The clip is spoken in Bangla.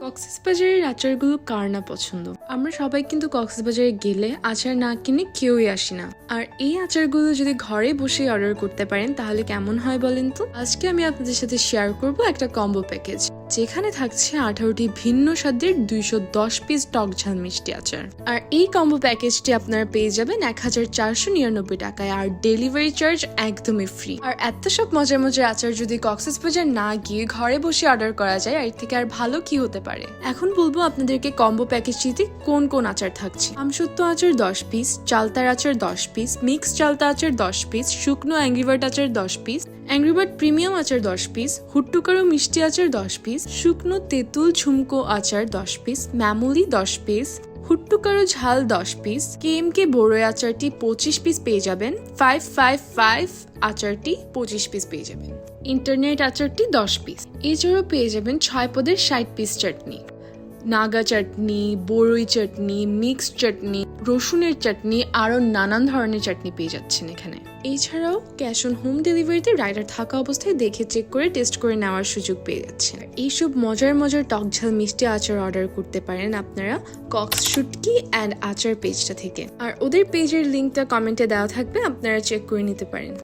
কক্সবাজারের আচারগুলো কার না পছন্দ? আমরা সবাই কিন্তু কক্সবাজারে গেলে আচার না কিনে কেউই আসি না। আর এই আচারগুলো যদি ঘরে বসে অর্ডার করতে পারেন, তাহলে কেমন হয় বলেন তো? আজকে আমি আপনাদের সাথে শেয়ার করব একটা কম্বো প্যাকেজ যেখানে থাকছে আঠারোটি ভিন্ন স্বাদের দুইশো দশ পিস টক ঝাল মিষ্টি আচার। আর এই কম্বো প্যাকেজটি আপনারা পেয়ে যাবেন এক হাজার চারশো নিরানব্বই টাকায়। আর ডেলিভারি চার্জ একদমই ফ্রি আর এত সব মজার মজার আচার যদি কক্সেস বাজার না গিয়ে ঘরে বসে অর্ডার করা যায়, এর থেকে আর ভালো কি হতে পারে? এখন বলব আপনাদেরকে কম্বো প্যাকেজটিতে কোন কোন আচার থাকছে। আমসত্ব আচার দশ পিস চালতার আচার দশ পিস মিক্স চালতা আচার দশ পিস শুকনো অ্যাংরিবার্ট আচার দশ পিস অ্যাংরিবার্ট প্রিমিয়াম আচার দশ পিস হুট্টুকারো মিষ্টি আচার দশ পিস শুকনো তেঁতুল ঝুমকো আচার দশ পিস ম্যামুলি দশ পিস হুট্টুকারো ঝাল দশ পিস কেএমকে বড়ই আচারটি পঁচিশ পিস পেয়ে যাবেন। ফাইভ ফাইভ ফাইভ আচারটি পঁচিশ পিস পেয়ে যাবেন। ইন্টারনেট আচারটি দশ পিস এছাড়াও পেয়ে যাবেন ছয় পদের ষাট পিস চাটনি নাগা চাটনি বড়ই চাটনি, মিক্সড চাটনি, রসুনের চাটনি আরও নানান ধরনের চাটনি পেয়ে যাচ্ছেন এখানে। এছাড়াও ক্যাশ অন হোম ডেলিভারিতে রাইডার থাকা অবস্থায় দেখে চেক করে টেস্ট করে নেওয়ার সুযোগ পেয়ে যাচ্ছেন। এইসব মজার মজার টক ঝাল মিষ্টি আচার অর্ডার করতে পারেন আপনারা কক্স শুটকি অ্যান্ড আচার পেজটা থেকে। আর ওদের পেজের লিঙ্কটা কমেন্টে দেওয়া থাকবে, আপনারা চেক করে নিতে পারেন।